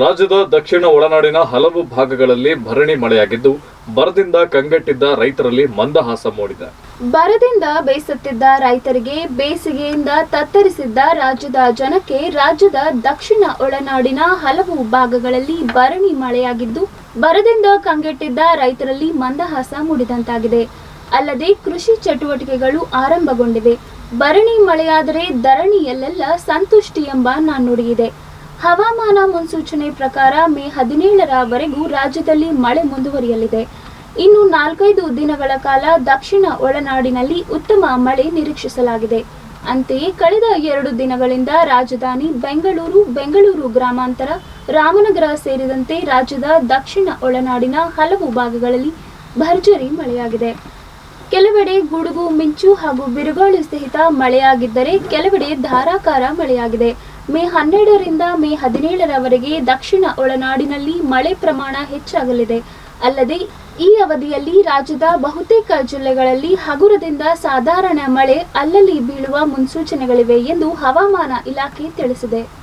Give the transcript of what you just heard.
ರಾಜ್ಯದ ದಕ್ಷಿಣ ಒಳನಾಡಿನ ಹಲವು ಭಾಗಗಳಲ್ಲಿ ಭರಣಿ ಮಳೆಯಾಗಿದ್ದು, ಬರದಿಂದ ಕಂಗೆಟ್ಟಿದ್ದ ರೈತರಲ್ಲಿ ಮಂದಹಾಸ ಮೂಡಿದೆ. ಬರದಿಂದ ಬೇಸತ್ತಿದ್ದ ರೈತರಿಗೆ ಬೇಸಿಗೆಯಿಂದ ತತ್ತರಿಸಿದ್ದ ರಾಜ್ಯದ ಜನಕ್ಕೆ ರಾಜ್ಯದ ದಕ್ಷಿಣ ಒಳನಾಡಿನ ಹಲವು ಭಾಗಗಳಲ್ಲಿ ಭರಣಿ ಮಳೆಯಾಗಿದ್ದು, ಬರದಿಂದ ಕಂಗೆಟ್ಟಿದ್ದ ರೈತರಲ್ಲಿ ಮಂದಹಾಸ ಮೂಡಿದಂತಾಗಿದೆ. ಅಲ್ಲದೆ ಕೃಷಿ ಚಟುವಟಿಕೆಗಳು ಆರಂಭಗೊಂಡಿವೆ. ಭರಣಿ ಮಳೆಯಾದರೆ ಧರಣಿಯಲ್ಲೆಲ್ಲ ಸಂತುಷ್ಟಿ ಎಂಬ ನಾಣ್ಣುಡಿಯಿದೆ ಹವಾಮಾನ ಮುನ್ಸೂಚನೆ ಪ್ರಕಾರ ಮೇ ಹದಿನೇಳರವರೆಗೂ ರಾಜ್ಯದಲ್ಲಿ ಮಳೆ ಮುಂದುವರಿಯಲಿದೆ. ಇನ್ನು ನಾಲ್ಕೈದು ದಿನಗಳ ಕಾಲ ದಕ್ಷಿಣ ಒಳನಾಡಿನಲ್ಲಿ ಉತ್ತಮ ಮಳೆ ನಿರೀಕ್ಷಿಸಲಾಗಿದೆ. ಅಂತೆಯೇ ಕಳೆದ ಎರಡು ದಿನಗಳಿಂದ ರಾಜಧಾನಿ ಬೆಂಗಳೂರು ಬೆಂಗಳೂರು ಗ್ರಾಮಾಂತರ, ರಾಮನಗರ ಸೇರಿದಂತೆ ರಾಜ್ಯದ ದಕ್ಷಿಣ ಒಳನಾಡಿನ ಹಲವು ಭಾಗಗಳಲ್ಲಿ ಭರ್ಜರಿ ಮಳೆಯಾಗಿದೆ. ಕೆಲವೆಡೆ ಗುಡುಗು, ಮಿಂಚು ಹಾಗೂ ಬಿರುಗಾಳಿ ಸಹಿತ ಮಳೆಯಾಗಿದ್ದರೆ ಕೆಲವೆಡೆ ಧಾರಾಕಾರ ಮಳೆಯಾಗಿದೆ. ಮೇ ಹನ್ನೆರಡರಿಂದ ಮೇ ಹದಿನೇಳರವರೆಗೆ ದಕ್ಷಿಣ ಒಳನಾಡಿನಲ್ಲಿ ಮಳೆ ಪ್ರಮಾಣ ಹೆಚ್ಚಾಗಲಿದೆ. ಅಲ್ಲದೆ, ಈ ಅವಧಿಯಲ್ಲಿ ರಾಜ್ಯದ ಬಹುತೇಕ ಜಿಲ್ಲೆಗಳಲ್ಲಿ ಹಗುರದಿಂದ ಸಾಧಾರಣ ಮಳೆ ಅಲ್ಲಲ್ಲಿ ಬೀಳುವ ಮುನ್ಸೂಚನೆಗಳಿವೆ ಎಂದು ಹವಾಮಾನ ಇಲಾಖೆ ತಿಳಿಸಿದೆ.